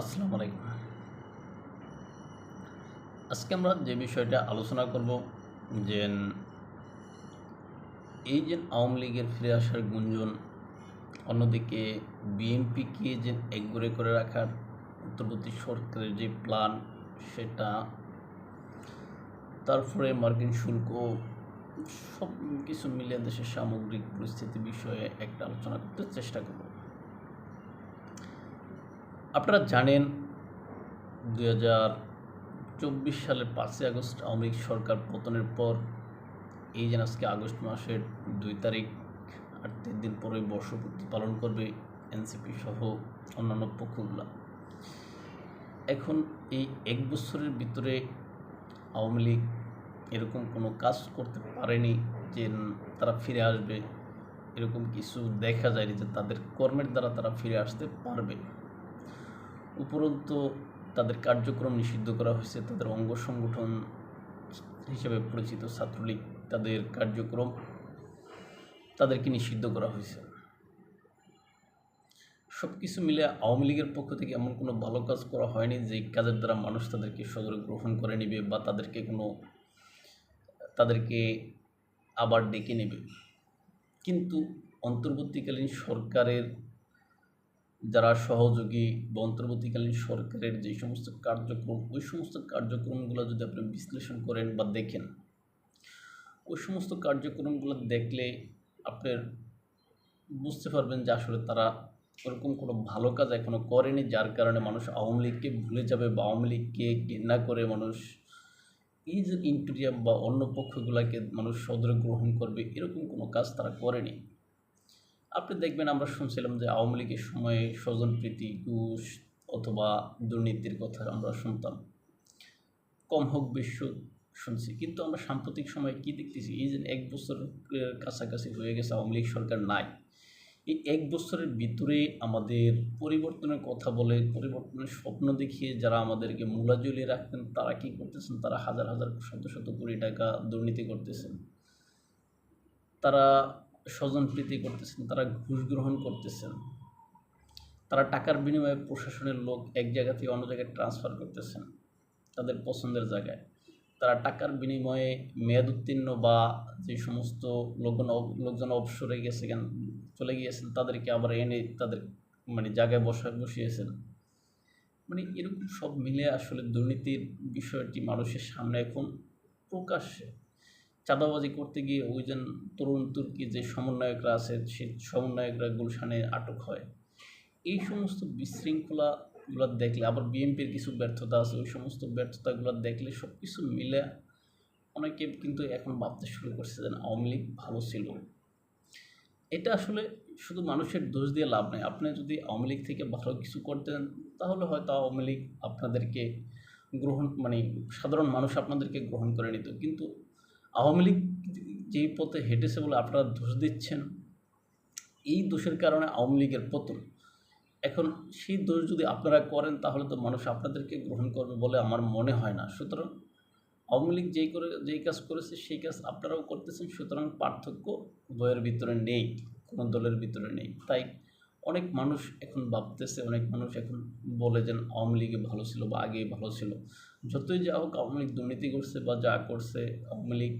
আসসালামু আলাইকুম। আজকে আমরা যে বিষয়টা আলোচনা করব যে এই যে আওয়ামী লীগের ফিরে আসার গুঞ্জন, অন্যদিকে বিএনপিকে যে একগরে করে রাখার অন্তর্বর্তী সরকারের যে প্ল্যান সেটা, তারপরে মার্কিন শুল্ক সব কিছু মিলিয়ে দেশের সামগ্রিক পরিস্থিতি বিষয়ে একটা আলোচনা করতে চেষ্টা করব। আপনারা জানেন দুই হাজার চব্বিশ সালের পাঁচই আগস্ট আওয়ামী লীগ সরকার পতনের পর এই যে আজকে আগস্ট মাসের দুই তারিখ আর তিন দিন পরে বর্ষপূর্তি পালন করবে এনসিপি সহ অন্যান্য পক্ষগুলা। এখন এই এক বছরের ভিতরে আওয়ামী লীগ এরকম কোনো কাজ করতে পারেনি যে তারা ফিরে আসবে। এরকম কিছু দেখা যায়নি যে তাদের কর্মের দ্বারা তারা ফিরে আসতে পারবে। উপরন্তু তাদের কার্যক্রম নিষিদ্ধ করা হয়েছে, তাদের অঙ্গ সংগঠন হিসেবে পরিচিত ছাত্রলীগ তাদের কার্যক্রম তাদেরকে নিষিদ্ধ করা হয়েছে। সব কিছু মিলে আওয়ামী লীগের পক্ষ থেকে এমন কোনো ভালো কাজ করা হয়নি যে কাজের দ্বারা মানুষ তাদেরকে সদরে গ্রহণ করে নেবে বা তাদেরকে কোনো, তাদেরকে আবার ডেকে নেবে। কিন্তু অন্তর্বর্তীকালীন সরকারের যারা সহযোগী বা অন্তর্বর্তীকালীন সরকারের যে সমস্ত কার্যক্রম, ওই সমস্ত কার্যক্রমগুলো যদি আপনি বিশ্লেষণ করেন বা দেখেন, ওই সমস্ত কার্যক্রমগুলো দেখলে আপনার বুঝতে পারবেন যে আসলে তারা ওরকম কোনো ভালো কাজ এখনও করেনি, যার কারণে মানুষ আওয়ামী লীগকে ভুলে যাবে বা আওয়ামী লীগকে ঘৃণা করে মানুষ এই যে ইন্টেরিয়াম বা অন্য পক্ষগুলোকে মানুষ সদরে গ্রহণ করবে, এরকম কোনো কাজ তারা করেনি। আপনি দেখবেন আমরা শুনছিলাম যে আওয়ামী লীগের সময়ে স্বজনপ্রীতি, ঘুষ অথবা দুর্নীতির কথা আমরা শুনতাম। কম হোক, বেশি হোক, শুনছি। কিন্তু আমরা সাম্প্রতিক সময়ে কি দেখতেছি? এই যে এক বছরের কাছাকাছি হয়ে গেছে আওয়ামী লীগ সরকার নাই। এই এক বছরের ভিতরে আমাদের পরিবর্তনের কথা বলে, পরিবর্তনের স্বপ্ন দেখিয়ে যারা আমাদেরকে মূলা জ্বলিয়ে রাখতেন, তারা কি করতেছেন? তারা হাজার হাজার, শত শত কোটি টাকা দুর্নীতি করতেছেন। তারা স্বজনপ্রীতি করতেছেন, তারা ঘুষ গ্রহণ করতেছেন। তারা টাকার বিনিময়ে প্রশাসনের লোক এক জায়গা থেকে অন্য জায়গায় ট্রান্সফার করতেছেন তাদের পছন্দের জায়গায়। তারা টাকার বিনিময়ে মেয়াদ উত্তীর্ণ বা যে সমস্ত লোকজন লোকজন অবসরে গেছে চলে গিয়েছেন, তাদেরকে আবার এনে তাদের মানে জায়গায় বসা বসিয়েছেন। মানে এরকম সব মিলে আসলে দুর্নীতির বিষয়টি মানুষের সামনে এখন প্রকাশ্যে। চাঁদাবাজি করতে গিয়ে ওই যে তরুণ তুর্কি যে সমন্বয়করা আছে, সেই সমন্বয়করা গুলশানে আটক হয়। এই সমস্ত বিশৃঙ্খলাগুলো দেখলে, আবার বিএনপির কিছু ব্যর্থতা আছে, ওই সমস্ত ব্যর্থতাগুলো দেখলে সব কিছু মিলে অনেকে কিন্তু এখন ভাবতে শুরু করছে যে আওয়ামী লীগ ভালো ছিল। এটা আসলে শুধু মানুষের দোষ দিয়ে লাভ নেই। আপনি যদি আওয়ামী লীগ থেকে ভালো কিছু করতেন তাহলে হয়তো আওয়ামী লীগ আপনাদেরকে গ্রহণ মানে সাধারণ মানুষ আপনাদেরকে গ্রহণ করে নিত। কিন্তু আওয়ামী লীগ যেই পথে হেঁটেছে বলে আপনারা দোষ দিচ্ছেন, এই দোষের কারণে আওয়ামী লীগের পতন। এখন সেই দোষ যদি আপনারা করেন, তাহলে তো মানুষ আপনাদেরকে গ্রহণ করবে বলে আমার মনে হয় না। সুতরাং আওয়ামী লীগ যেই করে, যেই কাজ করেছে, সেই কাজ আপনারাও করতেছেন, সুতরাং পার্থক্য উভয়ের ভিতরে নেই, কোনো দলের ভিতরে নেই। তাই অনেক মানুষ এখন ভাবতেছে, অনেক মানুষ এখন বলে যে আওয়ামী লীগে ভালো ছিল বা আগে ভালো ছিল। যতই যা হোক, আওয়ামী লীগ দুর্নীতি করছে বা যা করছে, আওয়ামী লীগ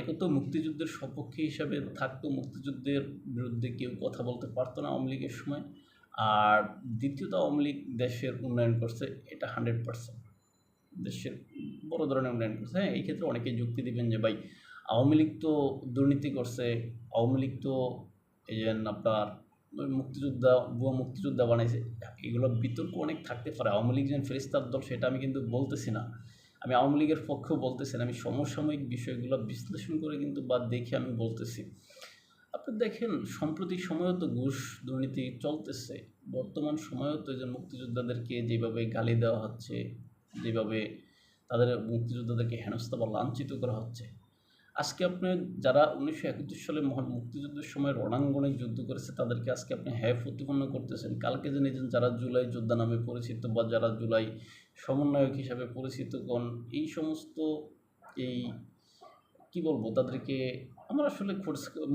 একত মুক্তিযুদ্ধের সপক্ষে হিসাবে থাকতো, মুক্তিযুদ্ধের বিরুদ্ধে কেউ কথা বলতে পারতো না আওয়ামী লীগের সময়। আর দ্বিতীয়ত, আওয়ামী লীগ দেশের উন্নয়ন করছে, এটা হান্ড্রেড পার্সেন্ট। দেশের বড় ধরনের উন্নয়ন করছে। হ্যাঁ এই ক্ষেত্রে অনেকেই যুক্তি দিবেন যে, ভাই, আওয়ামী লীগ তো দুর্নীতি করছে, আওয়ামী লীগ তো এই যে আপনার মুক্তিযোদ্ধা, ভুয়া মুক্তিযোদ্ধা বানাইছে। এগুলো বিতর্ক অনেক থাকতে পারে। আওয়ামী লীগ যেন ফেরিস্তার দল, সেটা আমি কিন্তু বলতেছি না। আমি আওয়ামী লীগের পক্ষেও বলতেছি না। আমি সমসাময়িক বিষয়গুলো বিশ্লেষণ করে কিন্তু বা দেখে আমি বলতেছি। আপনি দেখেন, সম্প্রতি সময়ও তো ঘুষ দুর্নীতি চলতেছে। বর্তমান সময়ও তো যে মুক্তিযোদ্ধাদেরকে যেভাবে গালি দেওয়া হচ্ছে, যেভাবে তাদের মুক্তিযোদ্ধাদেরকে হেনস্থা বা লাঞ্ছিত করা হচ্ছে আজকে আপনি যারা উনিশশো একাত্তর সালে মহান মুক্তিযুদ্ধের সময় রণাঙ্গনে যুদ্ধ করেছে, তাদেরকে আজকে আপনি হ্যাঁ প্রতিপন্ন করতেছেন। কালকে জেনেছেন যারা জুলাই যোদ্ধা নামে পরিচিত বা যারা জুলাই সমন্বয়ক হিসাবে পরিচিত কোন এই সমস্ত এই, কি বলব, তাদেরকে আমার আসলে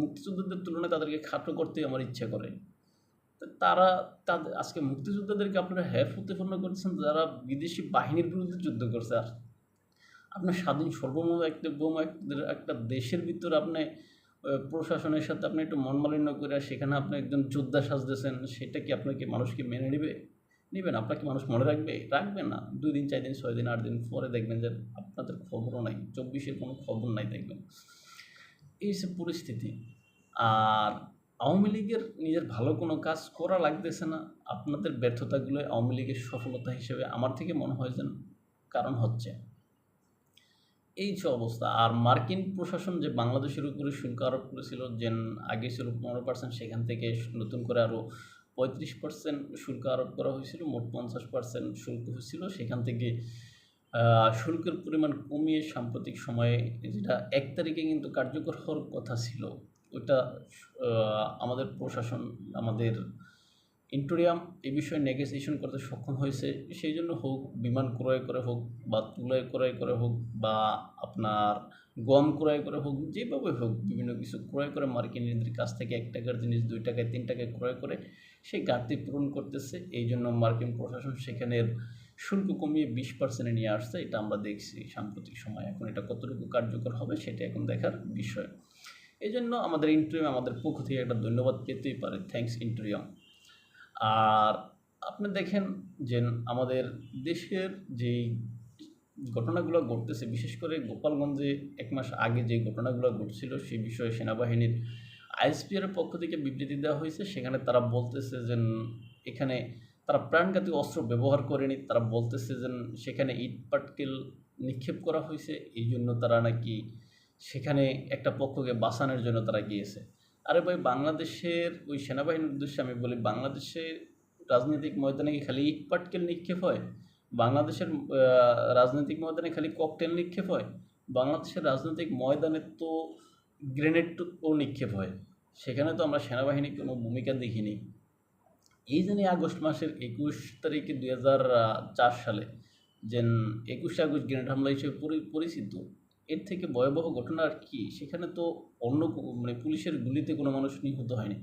মুক্তিযোদ্ধাদের তুলনায় তাদেরকে খাটো করতে আমার ইচ্ছা করে। তারা তাদের আজকে মুক্তিযোদ্ধাদেরকে আপনারা হ্যাঁ প্রতিপন্ন করছেন, যারা বিদেশি বাহিনীর বিরুদ্ধে যুদ্ধ করছে। আর আপনার স্বাধীন সর্বময় একটা একটা- দেশের ভিতরে আপনি প্রশাসনের সাথে আপনি একটু মনমালিন্য করে সেখানে আপনি একজন যোদ্ধা সাজতেছেন, সেটা কি আপনাকে মানুষকে মেনে নেবে? নেবেন আপনাকে মানুষ মনে রাখবে? রাখবে না। দুই দিন, চার দিন, ছয় দিন, আট দিন পরে দেখবেন যে আপনাদের খবরও নাই, চব্বিশের কোনো খবর নাই দেখবেন। এই হচ্ছে পরিস্থিতি, আর আওয়ামী লীগের নিজের ভালো কোনো কাজ করা লাগতেছে না, আপনাদের ব্যর্থতাগুলো আওয়ামী লীগের সফলতা হিসেবে আমার থেকে মনে হয় যেন কারণ হচ্ছে। এই যে অবস্থা, আর মার্কিন প্রশাসন যে বাংলাদেশের উপরে শুল্ক আরোপ করেছিল যে আগে ছিল পনেরো পার্সেন্ট সেখান থেকে নতুন করে আরও পঁয়ত্রিশ পার্সেন্ট শুল্ক আরোপ করা হয়েছিল, মোট পঞ্চাশ পার্সেন্ট শুল্ক হয়েছিল। সেখান থেকে শুল্কের পরিমাণ কমিয়ে সাম্প্রতিক সময়ে যেটা এক তারিখে কিন্তু কার্যকর হওয়ার কথা ছিল, ওটা আমাদের প্রশাসন, আমাদের ইন্টোরিয়াম এই বিষয়ে নেগোসিয়েশন করতে সক্ষম হয়েছে, সেই জন্য হোক, বিমান ক্রয় করে হোক বা তুলা ক্রয় করে হোক, বা আপনার গম ক্রয় করে হোক, যেভাবে হোক, বিভিন্ন কিছু ক্রয় করে মার্কিনীদের কাছ থেকে এক টাকার জিনিস, দুই টাকায়, তিন টাকায় ক্রয় করে, সেই ঘাটতি পূরণ করতেছে। এই জন্য মার্কিন প্রশাসন সেখানের শুল্ক কমিয়ে বিশ পার্সেন্টে নিয়ে আসছে, এটা আমরা দেখছি সাম্প্রতিক সময়। এখন এটা কতটুকু কার্যকর হবে, সেটা এখন দেখার বিষয়। এই জন্য আমাদের ইন্টারিয়াম আমাদের পক্ষ থেকে একটা ধন্যবাদ পেতেই পারে। থ্যাঙ্কস ইন্টারিয়াম আর আপনি দেখেন যে আমাদের দেশের যেই ঘটনাগুলো ঘটতেছে, বিশেষ করে গোপালগঞ্জে এক মাস আগে যে ঘটনাগুলো ঘটছিল, সেই বিষয়ে সেনাবাহিনীর আইএসপিআর পক্ষ থেকে বিবৃতি দেওয়া হয়েছে। সেখানে তারা বলতেছে যে এখানে তারা প্রাণঘাতী অস্ত্র ব্যবহার করেনি। তারা বলতেছে যে সেখানে ইট পাটকেল নিক্ষেপ করা হয়েছে। এই জন্য তারা নাকি সেখানে একটা পক্ষকে বাঁচানোর জন্য তারা গিয়েছে। আরে ভাই, বাংলাদেশের ওই সেনাবাহিনীর উদ্দেশ্যে আমি বলি বাংলাদেশের রাজনৈতিক ময়দানে কি খালি ইট পাটকেল নিক্ষেপ হয়? বাংলাদেশের রাজনৈতিক ময়দানে খালি ককটেল নিক্ষেপ হয়? বাংলাদেশের রাজনৈতিক ময়দানে তো গ্রেনেডও নিক্ষেপ হয়। সেখানে তো আমরা সেনাবাহিনীর কোনো ভূমিকা দেখিনি। এই জানি আগস্ট মাসের একুশ তারিখে দুই হাজার চার সালে যে একুশে আগস্ট গ্রেনেড হামলা হিসেবে পরি- পরিচিত এর থেকে ভয়াবহ ঘটনা আর কি, সেখানে তো অন্য মানে পুলিশের গুলিতে কোনো মানুষ নিহত হয়নি।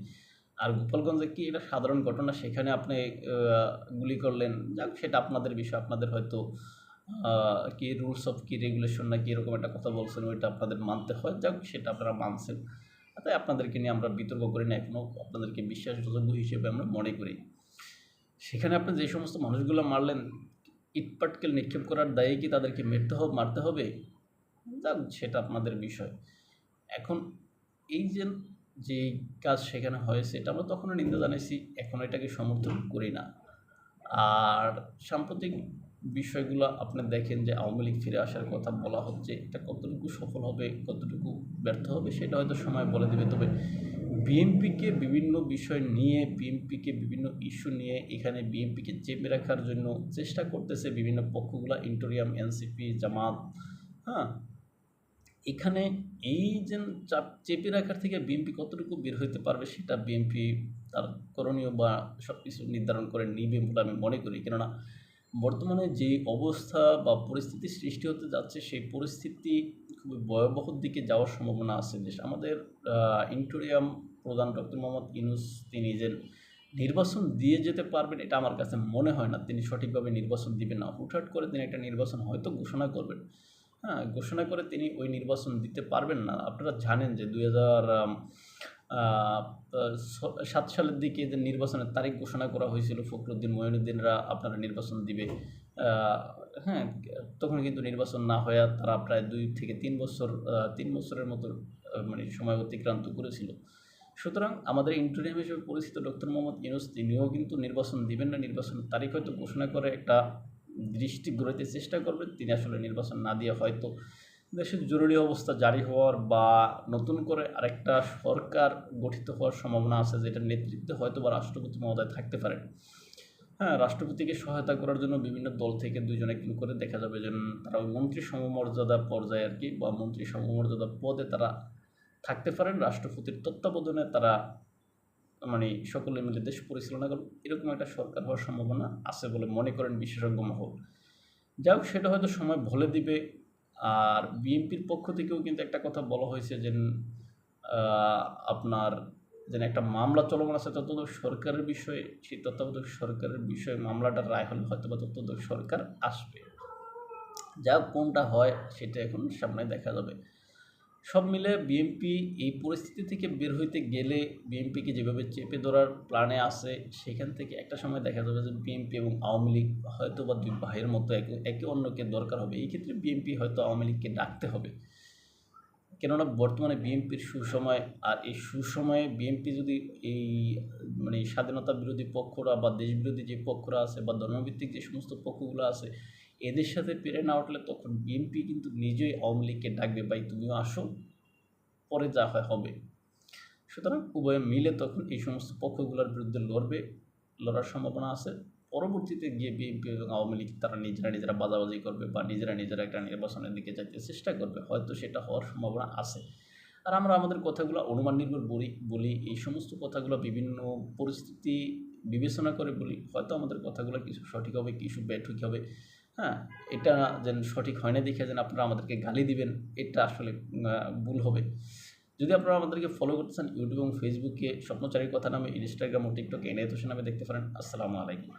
আর গোপালগঞ্জে কি এটা সাধারণ ঘটনা? সেখানে আপনি গুলি করলেন, যাক সেটা আপনাদের বিষয়, আপনাদের হয়তো কি রুলস অফ কি রেগুলেশন না কি এরকম একটা কথা বলছেন, ওইটা আপনাদের মানতে হয়, যাক সেটা আপনারা মানছেন। তাই আপনাদেরকে নিয়ে আমরা বিতর্ক করি না এখনও আপনাদেরকে বিশ্বাসযোগ্য হিসেবে আমরা মনে করি। সেখানে আপনি যে সমস্ত মানুষগুলো মারলেন, ইটপাটকেল নিক্ষেপ করার দায়ে কি তাদেরকে মারতে হবে মারতে হবে? যাক সেটা আপনাদের বিষয়। এখন এই যে যে কাজ সেখানে হয়েছে, এটা আমরা তখনও নিন্দা জানাইছি, এখন এটাকে সমর্থন করি না। আর সাম্প্রতিক বিষয়গুলো আপনি দেখেন যে, আওয়ামী লীগ ফিরে আসার কথা বলা হচ্ছে, এটা কতটুকু সফল হবে, কতটুকু ব্যর্থ হবে, সেটা হয়তো সময় বলে দেবে। তবে বিএনপিকে বিভিন্ন বিষয় নিয়ে, বিএনপিকে বিভিন্ন ইস্যু নিয়ে, এখানে বিএনপিকে চেপে রাখার জন্য চেষ্টা করতেছে বিভিন্ন পক্ষগুলো, ইন্টোরিয়াম, এনসিপি, জামাত হ্যাঁ? এখানে এই যে চাপ চেপে রাখার থেকে বিএনপি কতটুকু বের হইতে পারবে সেটা বিএনপি তার করণীয় বা সব কিছু নির্ধারণ করে নিবে বলে আমি মনে করি। কেননা বর্তমানে যে অবস্থা বা পরিস্থিতি সৃষ্টি হতে যাচ্ছে, সেই পরিস্থিতি খুবই ভয়াবহ দিকে যাওয়ার সম্ভাবনা আছে। দেশ আমাদের ইন্টোরিয়াম প্রধান ডক্টর মোহাম্মদ ইউনুস, তিনি যে নির্বাচন দিয়ে যেতে পারবেন, এটা আমার কাছে মনে হয় না। তিনি সঠিকভাবে নির্বাচন দিবেন না। হুটহাট করে তিনি একটা নির্বাচন হয়তো ঘোষণা করবেন। হ্যাঁ ঘোষণা করে তিনি ওই নির্বাচন দিতে পারবেন না। আপনারা জানেন যে দুই সাত সালের দিকে যে নির্বাচনের তারিখ ঘোষণা করা হয়েছিল, ফখরুদ্দিন মঈনুদ্দিনরা আপনারা নির্বাচন দিবে হ্যাঁ তখন কিন্তু নির্বাচন না হয়ে তারা প্রায় দুই থেকে তিন বছর তিন বছরের মতো মানে সময় অতিক্রান্ত করেছিল। সুতরাং আমাদের ইন্টারিয়াম হিসেবে পরিচিত ডক্টর মোহাম্মদ ইউনুস, তিনিও কিন্তু নির্বাচন দিবেন না। নির্বাচনের তারিখ হয়তো ঘোষণা করে একটা দৃষ্টি গড়াইতে চেষ্টা করবেন, তিনি আসলে নির্বাচন না দিয়ে হয়তো দেশের জরুরি অবস্থা জারি হওয়ার বা নতুন করে আরেকটা সরকার গঠিত হওয়ার সম্ভাবনা আছে যেটার নেতৃত্বে হয়তো বা রাষ্ট্রপতি মহোদয় থাকতে পারেন। হ্যাঁ রাষ্ট্রপতিকে সহায়তা করার জন্য বিভিন্ন দল থেকে দুজনে একজন করে দেখা যাবে যে তারা ওই মন্ত্রী সমমর্যাদা পর্যায়ে আর কি বা মন্ত্রী সমমর্যাদা পদে তারা থাকতে পারেন, রাষ্ট্রপতির তত্ত্বাবধানে তারা মানে সকলে মিলে দেশ পরিচালনা করবে এরকম একটা সরকার হওয়ার সম্ভাবনা আছে বলে মনে করেন বিশেষজ্ঞ মহল। যাই হোক, সেটা হয়তো সময় বলে দিবে। আর বিএনপির পক্ষ থেকেও কিন্তু একটা কথা বলা হয়েছে যে আপনার যেন একটা মামলা চলমান আছে তত্ত্বাবধায়ক সরকারের বিষয়ে, সেই তত্ত্বাবধায়ক সরকারের বিষয়ে মামলাটার রায় হলে হয়তো বা তত্ত্বাবধায়ক সরকার আসবে। যা কোনটা হয়, সেটা এখন সামনে দেখা যাবে। সব মিলে বিএনপি এই পরিস্থিতি থেকে বের হইতে গেলে বিএনপিকে যেভাবে চেপে ধরার প্ল্যানে আছে, সেখান থেকে একটা সময় দেখা যাবে যে বিএনপি এবং আওয়ামী লীগ হয়তো বা দুই ভাইয়ের মতো একে একে অন্যকে দরকার হবে। এই ক্ষেত্রে বিএনপি হয়তো আওয়ামী লীগকে ডাকতে হবে। কেননা বর্তমানে বিএনপির সুসময় আর এই সুসময়ে বিএনপি যদি এই মানে স্বাধীনতা বিরোধী পক্ষরা বা দেশবিরোধী যে পক্ষরা আছে বা ধর্মভিত্তিক যে সমস্ত পক্ষগুলো আছে এদের সাথে পেরে না উঠলে তখন বিএনপি কিন্তু নিজেই আওয়ামী লীগকে ডাকবে, ভাই, তুমিও আসো, পরে যা হয় হবে। সুতরাং উভয়ে মিলে তখন এই সমস্ত পক্ষগুলোর বিরুদ্ধে লড়বে, লড়ার সম্ভাবনা আছে। পরবর্তীতে গিয়ে বিএনপি এবং আওয়ামী লীগ তারা নিজেরা নিজেরা বাজাবাজি করবে বা নিজেরা নিজেরা একটা নির্বাচনের দিকে যাইতে চেষ্টা করবে, হয়তো সেটা হওয়ার সম্ভাবনা আছে। আর আমরা আমাদের কথাগুলো অনুমান নির্ভর বলি বলি, এই সমস্ত কথাগুলো বিভিন্ন পরিস্থিতি বিবেচনা করে বলি, হয়তো আমাদের কথাগুলো কিছু সঠিক হবে, কিছু ব্যাঠিক হবে। হ্যাঁ এটা যেন সঠিক হয় না, দেখে যেন আপনারা আমাদেরকে গালি দিবেন, এটা আসলে ভুল হবে। যদি আপনারা আমাদেরকে ফলো করতে চান ইউটিউব এবং ফেসবুকে স্বপ্নচারীর কথা নামে ইনস্টাগ্রাম ও টিকটকে এনআইতোষ নামে দেখতে পারেন। আসসালামু আলাইকুম।